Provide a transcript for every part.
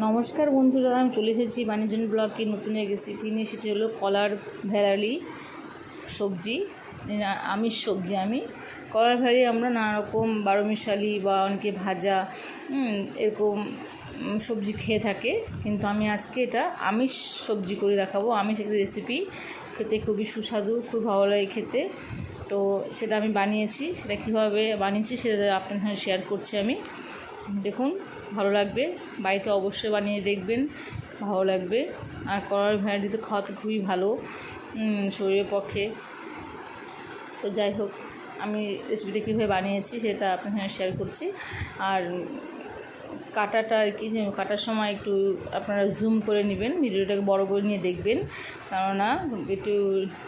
নমস্কার বন্ধুরা, আমি চলে এসেছি বাণিজ্যন ব্লকে নতুন রেসিপি নিয়ে, সেটি হলো কলার ভ্যারালি সবজি। আমিষ সবজি, আমি। কলার ভ্যারালি আমরা নানা রকম বারোমিশালি বা অনেকে ভাজা এরকম সবজি খেয়ে থাকে। কিন্তু আমি আজকে এটা আমিষ সবজি করে দেখাবো। আমিষ একটা রেসিপি খেতে খুবই সুস্বাদু, খুব ভালো লাগে খেতে। তো সেটা আমি বানিয়েছি, সেটা কীভাবে বানিয়েছি সেটা আপনার সঙ্গে শেয়ার করছি আমি। দেখুন, ভালো লাগবে। বাড়িতে অবশ্যই বানিয়ে দেখবেন, ভালো লাগবে। আর করার ভ্যারাইটি তো খাওয়াতে খুবই ভালো শরীরের পক্ষে। তো যাই হোক, আমি রেসিপিটা কীভাবে বানিয়েছি সেটা আপনার সঙ্গে শেয়ার করছি। আর কাটাটা আর কি, কাটার সময় একটু আপনারা জুম করে নেবেন, ভিডিওটাকে বড় করে নিয়ে দেখবেন। কেননা একটু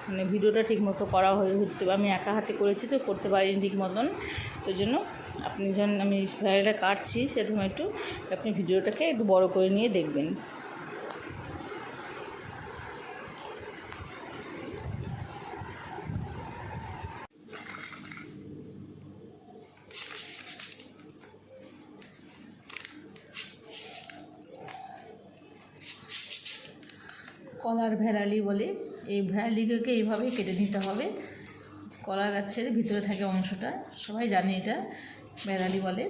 মানে ভিডিওটা ঠিকমতো করা হয়ে উঠতে, আমি একা হাতে করেছি তো, করতে পারিনি ঠিক মতন। তো জন্য আপনি যখন, আমি ভ্যারাইটা কাটছি সেরকম একটু আপনি ভিডিওটাকে একটু বড় করে নিয়ে দেখবেন। কলার ভ্যালালি বলে। এই ভ্যারালিকে এইভাবেই কেটে নিতে হবে। কলা গাছের ভিতরে থাকে অংশটা। সবাই জানে এটা ভ্যালালি বলে।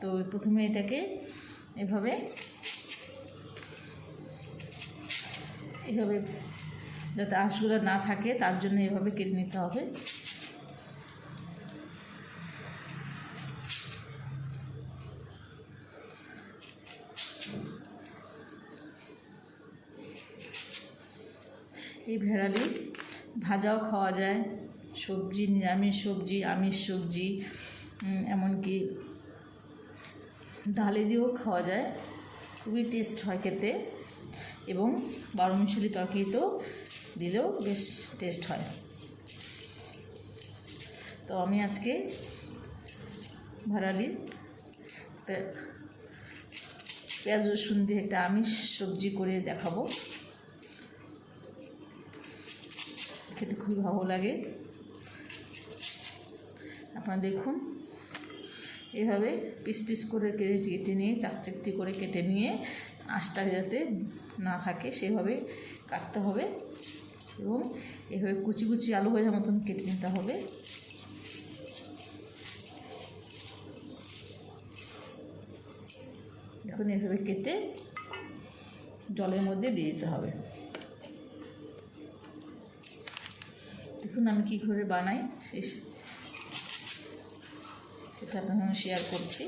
তো প্রথমে এটাকে এভাবে এভাবে যাতে আঁশগুলো না থাকে, তার জন্য এভাবে কেটে নিতে হবে। এই ভেড়ালি ভাজাও খাওয়া যায়। সবজি, নিরামিষ সবজি, আমিষ সবজি এমনকি ডালে দিয়েও খাওয়া যায়। খুবই টেস্ট হয় খেতে এবং বারো মিশালি তরকারিতেও দিলেও বেশ টেস্ট হয়। তো আমি আজকে ভাড়ালির পেঁয়াজ রসুন দিয়ে একটা আমিষ সবজি করে দেখাবো। খুবই ভালো লাগে। আপনারা দেখুন, এভাবে পিস পিস করে কেটে কেটে নিয়ে, চাকচাকতি করে কেটে নিয়ে আঁশটা যাতে না থাকে, সেভাবে কাটতে হবে এবং এভাবে কুচি কুচি আলু ভাজার মতন কেটে নিতে হবে। এখন এভাবে কেটে জলের মধ্যে দিয়ে দিতে হবে। দেখুন আমি কী করে বানাই? সেটা আপনার শেয়ার করছি।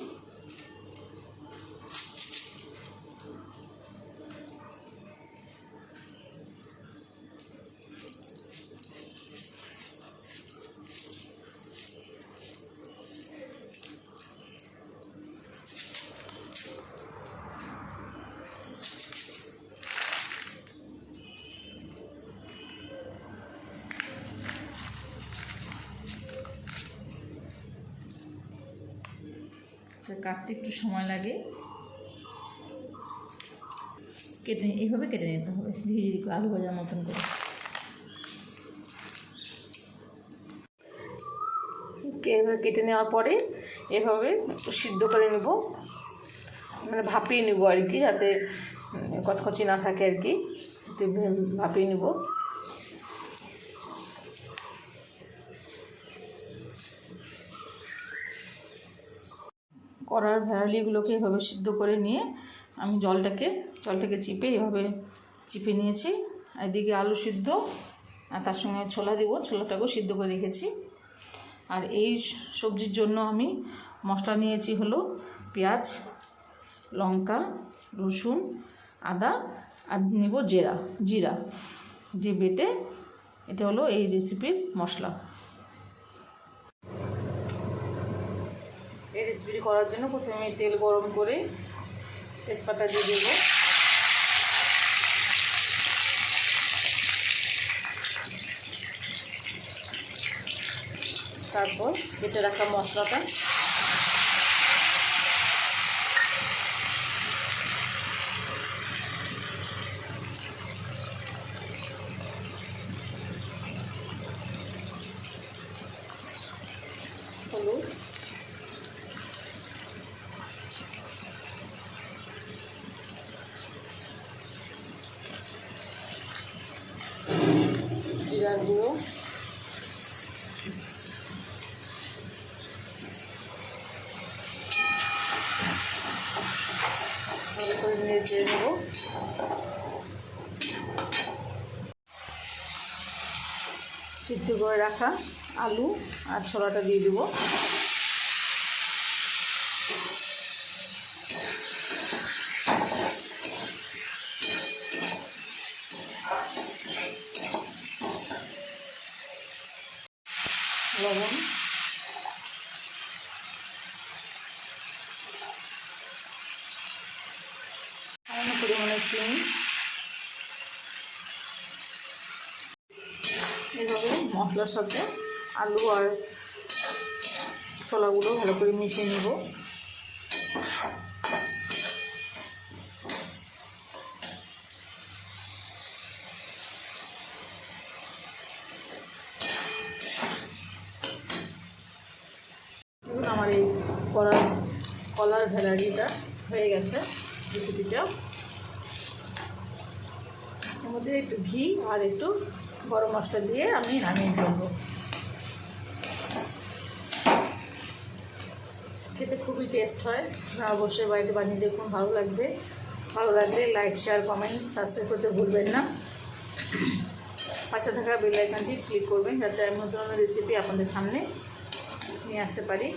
এটা কাটতে একটু সময় লাগে। কেটে এইভাবে কেটে নিতে হবে ঝিঝিরি আলু ভাজার মতন করে। এভাবে কেটে নেওয়ার পরে এভাবে সিদ্ধ করে নেব। মানে ভাপিয়ে নেব আর কি, যাতে কচকচি না থাকে আর কি ভাপিয়ে নেব। কড়ার ভ্যারালিগুলোকে এভাবে সিদ্ধ করে নিয়ে আমি জলটাকে জলটাকে চিপে এভাবে চিপে নিয়েছি। এদিকে আলু সিদ্ধ, আর তার সঙ্গে ছোলা দিব, ছোলাটাকেও সিদ্ধ করে রেখেছি। আর এই সবজির জন্য আমি মশলা নিয়েছি হলো পেঁয়াজ, লঙ্কা, রসুন, আদা, আর নেব জেরা, জিরা। যে বেটে এটা হলো এই রেসিপির মশলা। রেসিপিটি করার জন্য প্রথমে তেল গরম করে তেজপাতা দিয়ে দেবো। তারপর কেটে রাখা মশলাটা। জিরার গুঁড়ো ভালো করে নিয়ে দিয়ে দেবো সিদ্ধ করে রাখা আলু আর ছোলাটা দিয়ে দেবো লবণ পরিমাণে চিনি। এভাবে মশলার সাথে আলু আর ছোলাগুলো ভালো করে মিশিয়ে নেব দেখুন আমার এই কলার ভ্যালারিটা হয়ে গেছে রেসিপিটা। এর মধ্যে একটু ঘি আর একটু গরম মশলা দিয়ে আমি নামিয়ে ফেলব। খেতে খুবই টেস্ট হয়। আপনারা অবশ্যই বাড়িতে বানিয়ে দেখুন, ভালো লাগবে। ভালো লাগলে লাইক শেয়ার কমেন্ট সাবস্ক্রাইব করতে ভুলবেন না। পাশে থাকা বেল আইকনটি ক্লিক করবেন যাতে আমি নতুন রেসিপি আপনাদের সামনে নিয়ে আসতে পারি।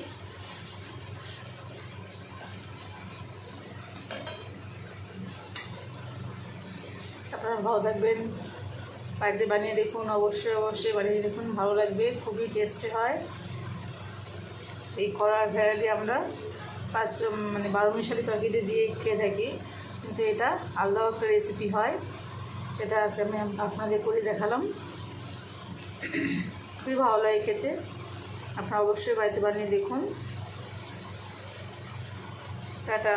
আপনারা ভালো থাকবেন। বাড়িতে বানিয়ে দেখুন, অবশ্যই অবশ্যই বানিয়ে দেখুন, ভালো লাগবে, খুবই টেস্টি হয়। এই কড়ার ভ্যারাইটি আমরা পাঁচ মানে বারো মিশালি তরকারিতে দিয়ে খেয়ে থাকি। কিন্তু এটা আলাদা একটা রেসিপি হয়। সেটা আছে, আমি আপনাদের করে দেখালাম। খুবই ভালো লাগে খেতে। আপনারা অবশ্যই বাড়িতে বানিয়ে দেখুন। টাটা।